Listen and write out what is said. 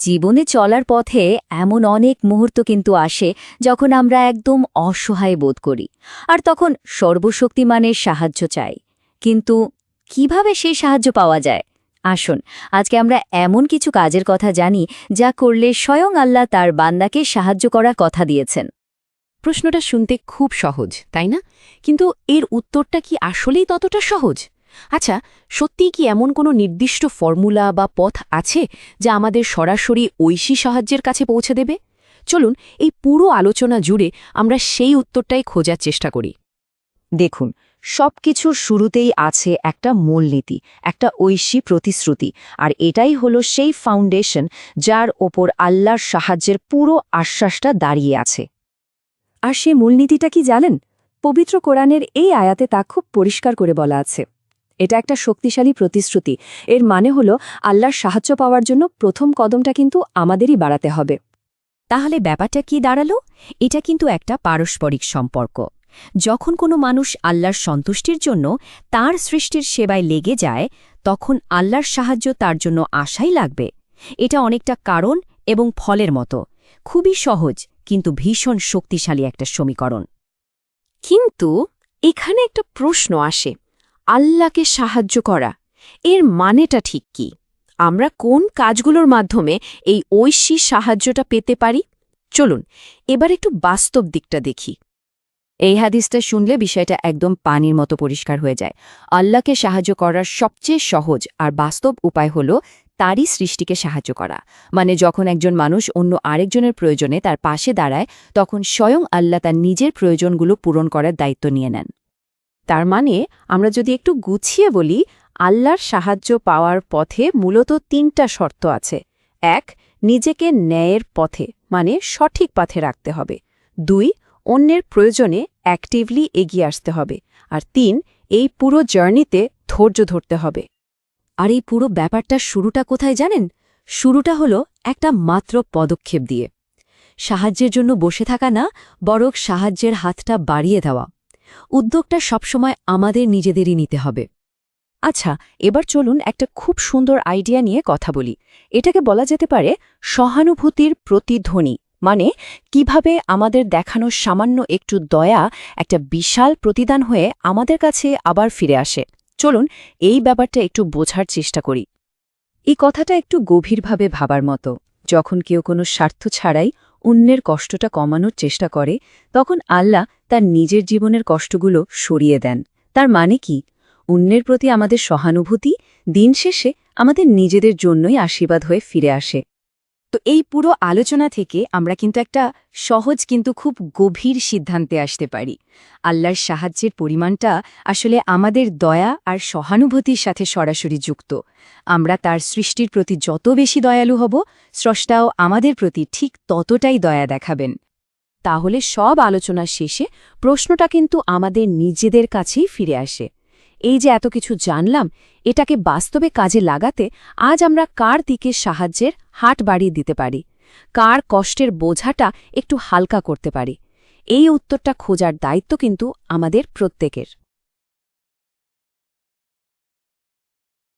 জীবনে চলার পথে এমন অনেক মুহূর্ত কিন্তু আসে যখন আমরা একদম অসহায় বোধ করি আর তখন সর্বশক্তিমানের সাহায্য চাই। কিন্তু কীভাবে সেই সাহায্য পাওয়া যায়? আসুন, আজকে আমরা এমন কিছু কাজের কথা জানি যা করলে স্বয়ং আল্লাহ তার বান্দাকে সাহায্য করার কথা দিয়েছেন। প্রশ্নটা শুনতে খুব সহজ, তাই না? কিন্তু এর উত্তরটা কি আসলেই ততটা সহজ? আচ্ছা সত্যিই কি এমন কোনো নির্দিষ্ট ফর্মুলা বা পথ আছে যা আমাদের সরাসরি ঐশী সাহায্যের কাছে পৌঁছে দেবে? চলুন, এই পুরো আলোচনা জুড়ে আমরা সেই উত্তরটাই খোঁজার চেষ্টা করি। দেখুন, সবকিছুর শুরুতেই আছে একটা মূলনীতি, একটা ঐশী প্রতিশ্রুতি, আর এটাই হলো সেই ফাউন্ডেশন যার ওপর আল্লাহর সাহায্যের পুরো আশ্বাসটা দাঁড়িয়ে আছে। আর সে মূলনীতিটা কি জানেন? পবিত্র কোরআনের এই আয়াতে তা খুব পরিষ্কার করে বলা আছে। এটা একটা শক্তিশালী প্রতিশ্রুতি। এর মানে হলো, আল্লাহর সাহায্য পাওয়ার জন্য প্রথম কদমটা কিন্তু আমাদেরই বাড়াতে হবে। তাহলে ব্যাপারটা কি দাঁড়াল? এটা কিন্তু একটা পারস্পরিক সম্পর্ক। যখন কোনো মানুষ আল্লাহর সন্তুষ্টির জন্য তার সৃষ্টির সেবায় লেগে যায়, তখন আল্লাহর সাহায্য তার জন্য আশাই লাগবে। এটা অনেকটা কারণ এবং ফলের মতো। খুবই সহজ, কিন্তু ভীষণ শক্তিশালী একটা সমীকরণ। কিন্তু এখানে একটা প্রশ্ন আসে। আল্লাহকে সাহায্য করা। এর মানেটা ঠিক কি? আমরা কোন কাজগুলোর মাধ্যমে এই ঐশী সাহায্যটা পেতে পারি? চলুন, এবার একটু বাস্তব দিকটা দেখি। এই হাদিসটা শুনলে বিষয়টা একদম পানির মতো পরিষ্কার হয়ে যায়। আল্লাহকে সাহায্য করার সবচেয়ে সহজ আর বাস্তব উপায় হল তারই সৃষ্টিকে সাহায্য করা। মানে যখন একজন মানুষ অন্য আরেকজনের প্রয়োজনে তার পাশে দাঁড়ায়, তখন স্বয়ং আল্লাহ তার নিজের প্রয়োজনগুলো পূরণ করার দায়িত্ব নিয়ে নেন। তার মানে আমরা যদি একটু গুছিয়ে বলি, আল্লাহর সাহায্য পাওয়ার পথে মূলত তিনটা শর্ত আছে। এক, নিজেকে ন্যায়ের পথে মানে সঠিক পথে রাখতে হবে। দুই, অন্যের প্রয়োজনে অ্যাক্টিভলি এগিয়ে আসতে হবে। আর তিন, এই পুরো জার্নিতে ধৈর্য ধরতে হবে। আর এই পুরো ব্যাপারটা শুরুটা কোথায় জানেন? শুরুটা হলো একটা মাত্র পদক্ষেপ দিয়ে। সাহায্যের জন্য বসে থাকা না, বরং সাহায্যের হাতটা বাড়িয়ে দেওয়া। উদ্যোগটা সবসময় আমাদের নিজেদেরই নিতে হবে। আচ্ছা এবার চলুন একটা খুব সুন্দর আইডিয়া নিয়ে কথা বলি। এটাকে বলা যেতে পারে সহানুভূতির প্রতিধ্বনি মানে কীভাবে আমাদের দেখানো সামান্য একটু দয়া একটা বিশাল প্রতিদান হয়ে আমাদের কাছে আবার ফিরে আসে। চলুন, এই ব্যাপারটা একটু বোঝার চেষ্টা করি। এই কথাটা একটু গভীরভাবে ভাবার মতো, যখন কেউ কোনো স্বার্থ ছাড়াই অন্যের কষ্টটা কমানোর চেষ্টা করে, তখন আল্লাহ তার নিজের জীবনের কষ্টগুলো সরিয়ে দেন। তার মানে কি? অন্যের প্রতি আমাদের সহানুভূতি দিন শেষে আমাদের নিজেদের জন্যই আশীর্বাদ হয়ে ফিরে আসে। তো এই পুরো আলোচনা থেকে আমরা কিন্তু একটা সহজ কিন্তু খুব গভীর সিদ্ধান্তে আসতে পারি। আল্লাহর সাহায্যের পরিমাণটা আসলে আমাদের দয়া আর সহানুভূতির সাথে সরাসরি যুক্ত। আমরা তার সৃষ্টির প্রতি যত বেশি দয়ালু হব, স্রষ্টাও আমাদের প্রতি ঠিক ততটাই দয়া দেখাবেন। তাহলে সব আলোচনা শেষে প্রশ্নটা কিন্তু আমাদের নিজেদের কাছেই ফিরে আসে। এই যে এত কিছু জানলাম, এটাকে বাস্তবে কাজে লাগাতে আজ আমরা কার দিকে সাহায্যের হাট বাড়িয়ে দিতে পারি। কার কষ্টের বোঝাটা একটু হালকা করতে পারি। এই উত্তরটা খোঁজার দায়িত্ব কিন্তু আমাদের প্রত্যেকের।